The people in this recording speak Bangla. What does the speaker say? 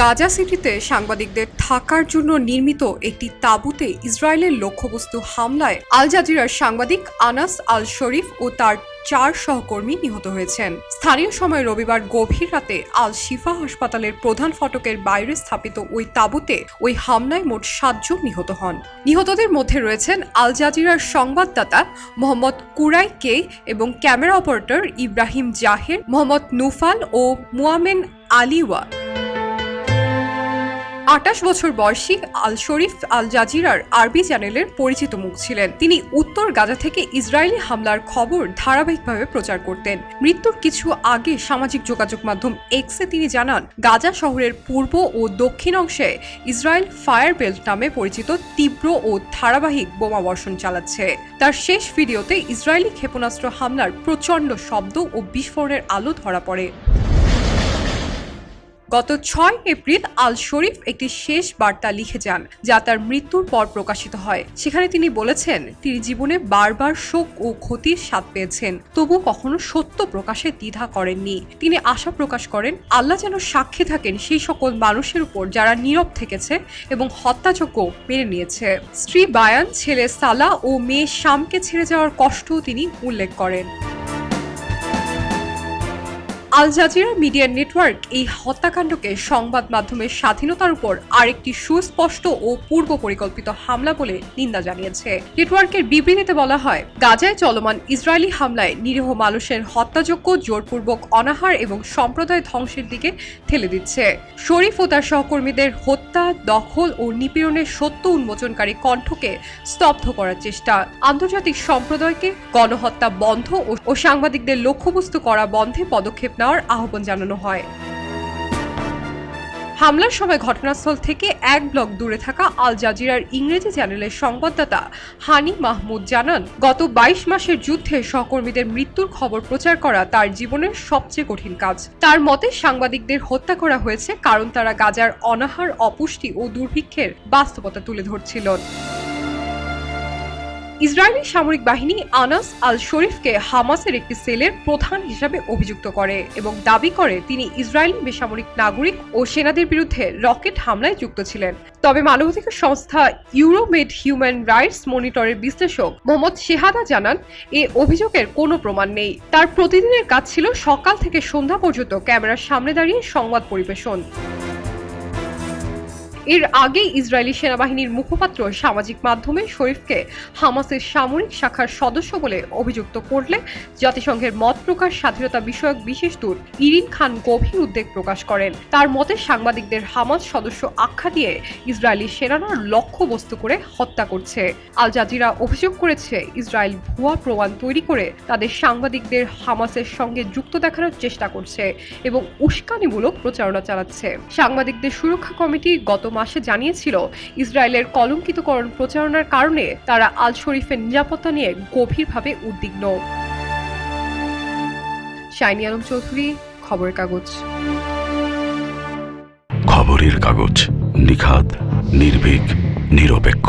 গাজা সিটিতে সাংবাদিকদের থাকার জন্য নির্মিত একটি তাঁবুতে ইসরায়েলের লক্ষ্যবস্তু হামলায় আল জাজিরার সাংবাদিক আনাস আল শরীফ ও তার চার সহকর্মী নিহত হয়েছেন। স্থানীয় সময় রবিবার গভীর রাতে আল শিফা হাসপাতালের প্রধান ফটকের বাইরে স্থাপিত ওই তাঁবুতে ওই হামলায় মোট সাতজন নিহত হন। নিহতদের মধ্যে রয়েছেন আল জাজিরার সংবাদদাতা মোহাম্মদ কুরাই কে এবং camera operator Ibrahim Zaher, Mohammad Noufal ও মুয়ামেন আলিওয়া আটাশ বছর বয়সী আল শরীফ আল জাজিরার আরবি চ্যানেলের পরিচিত মুখ ছিলেন। তিনি উত্তর গাজা থেকে ইসরায়েলি হামলার খবর ধারাবাহিকভাবে প্রচার করতেন। মৃত্যুর কিছু আগে সামাজিক যোগাযোগ মাধ্যম এক্সে তিনি জানান, গাজা শহরের পূর্ব ও দক্ষিণ অংশে ইসরায়েল ফায়ার বেল্ট নামে পরিচিত তীব্র ও ধারাবাহিক বোমাবর্ষণ চালাচ্ছে। তার শেষ ভিডিওতে ইসরায়েলি ক্ষেপণাস্ত্র হামলার প্রচণ্ড শব্দ ও বিস্ফোরণের আলো ধরা পড়ে। গত ছয় এপ্রিল আল শরীফ একটি শেষ বার্তা লিখে যান, যা তার মৃত্যুর পর প্রকাশিত হয়। সেখানে তিনি বলেছেন, তিনি জীবনে বারবার শোক ও ক্ষতির স্বাদ পেয়েছেন, তবু কখনো সত্য প্রকাশে দ্বিধা করেননি। তিনি আশা প্রকাশ করেন, আল্লাহ যেন সাক্ষী থাকেন সেই সকল মানুষের উপর যারা নীরব থেকেছে এবং হত্যাযোগ্য মেনে নিয়েছে। স্ত্রী বায়ান, ছেলে সালা ও মেয়ে শামকে ছেড়ে যাওয়ার কষ্টও তিনি উল্লেখ করেন। আল জাজিরা মিডিয়া নেটওয়ার্ক এই হত্যাকাণ্ডকে সংবাদ মাধ্যমের স্বাধীনতার উপর আরেকটি সুস্পষ্ট ও পূর্ব পরিকল্পিত হামলা বলে নিন্দা জানিয়েছে। নেটওয়ার্কের বিবৃতিতে বলা হয়, গাজায় চলমান ইসরায়েলি হামলায় নিরীহ মানুষের হত্যাযোগ্য জোরপূর্বক অনাহার এবং সম্প্রদায় ধ্বংসের দিকে ঠেলে দিচ্ছে। শরীফ ও তার সহকর্মীদের হত্যা, দখল ও নিপীড়নের সত্য উন্মোচনকারী কণ্ঠকে স্তব্ধ করার চেষ্টা। আন্তর্জাতিক সম্প্রদায়কে গণহত্যা বন্ধ ও- সাংবাদিকদের লক্ষ্যবস্তু করা বন্ধে পদক্ষেপ নেওয়ার আহ্বান জানানো হয়। হামলার সময় ঘটনাস্থল থেকে এক ব্লক দূরে থাকা আল জাজিরার ইংরেজি চ্যানেলের সংবাদদাতা হানি মাহমুদ জানান, গত বাইশ মাসের যুদ্ধে সহকর্মীদের মৃত্যুর খবর প্রচার করা তার জীবনের সবচেয়ে কঠিন কাজ। তার মতে, সাংবাদিকদের হত্যা করা হয়েছে কারণ তারা গাজার অনাহার, অপুষ্টি ও দুর্ভিক্ষের বাস্তবতা তুলে ধরছিল। ইসরায়েলি সামরিক বাহিনী আনাস আল শরীফকে হামাসের একটি সেলের প্রধান হিসাবে অভিযুক্ত করে এবং দাবি করে তিনি ইসরায়েলি বেসামরিক নাগরিক ও সেনাদের বিরুদ্ধে রকেট হামলায় যুক্ত ছিলেন। তবে মানবাধিকার সংস্থা ইউরোমেড হিউম্যান রাইটস মনিটরের বিশ্লেষক মোহাম্মদ শেহাদা জানান, এ অভিযোগের কোনো প্রমাণ নেই। তার প্রতিদিনের কাজ ছিল সকাল থেকে সন্ধ্যা পর্যন্ত ক্যামেরার সামনে দাঁড়িয়ে সংবাদ পরিবেশন। এর আগে ইসরায়েলি সেনাবাহিনীর মুখপাত্র সামাজিক মাধ্যমে শরীফকে হামাসের সামরিক শাখার সদস্য বলে অভিযুক্ত করলে জাতিসংঘের মত প্রকাশ, স্বাধীনতা বিষয়ক বিশেষ দূত ইরিন খান গভীর উদ্বেগ প্রকাশ করেন। তার মতে, সাংবাদিকদের হামাস সদস্য আখ্যা দিয়ে ইসরায়েলি সেনারা লক্ষ্যবস্তু করে হত্যা করছে। আল জাজিরা অভিযোগ করেছে, ইসরায়েল ভুয়া প্রমাণ তৈরি করে তাদের সাংবাদিকদের হামাসের সঙ্গে যুক্ত দেখানোর চেষ্টা করছে এবং উস্কানিমূলক প্রচারণা চালাচ্ছে। সাংবাদিকদের সুরক্ষা কমিটি গত মাসে জানিয়েছিল, ইসরায়েলের কলঙ্কিতকরণ প্রচারণার কারণে তারা আল শরীফের নিরাপত্তা নিয়ে গভীরভাবে উদ্বিগ্ন। শাইনি আলম চৌধুরী, খবরের কাগজ। খবরের কাগজ নিখাত নির্ভীক, নিরপেক্ষ।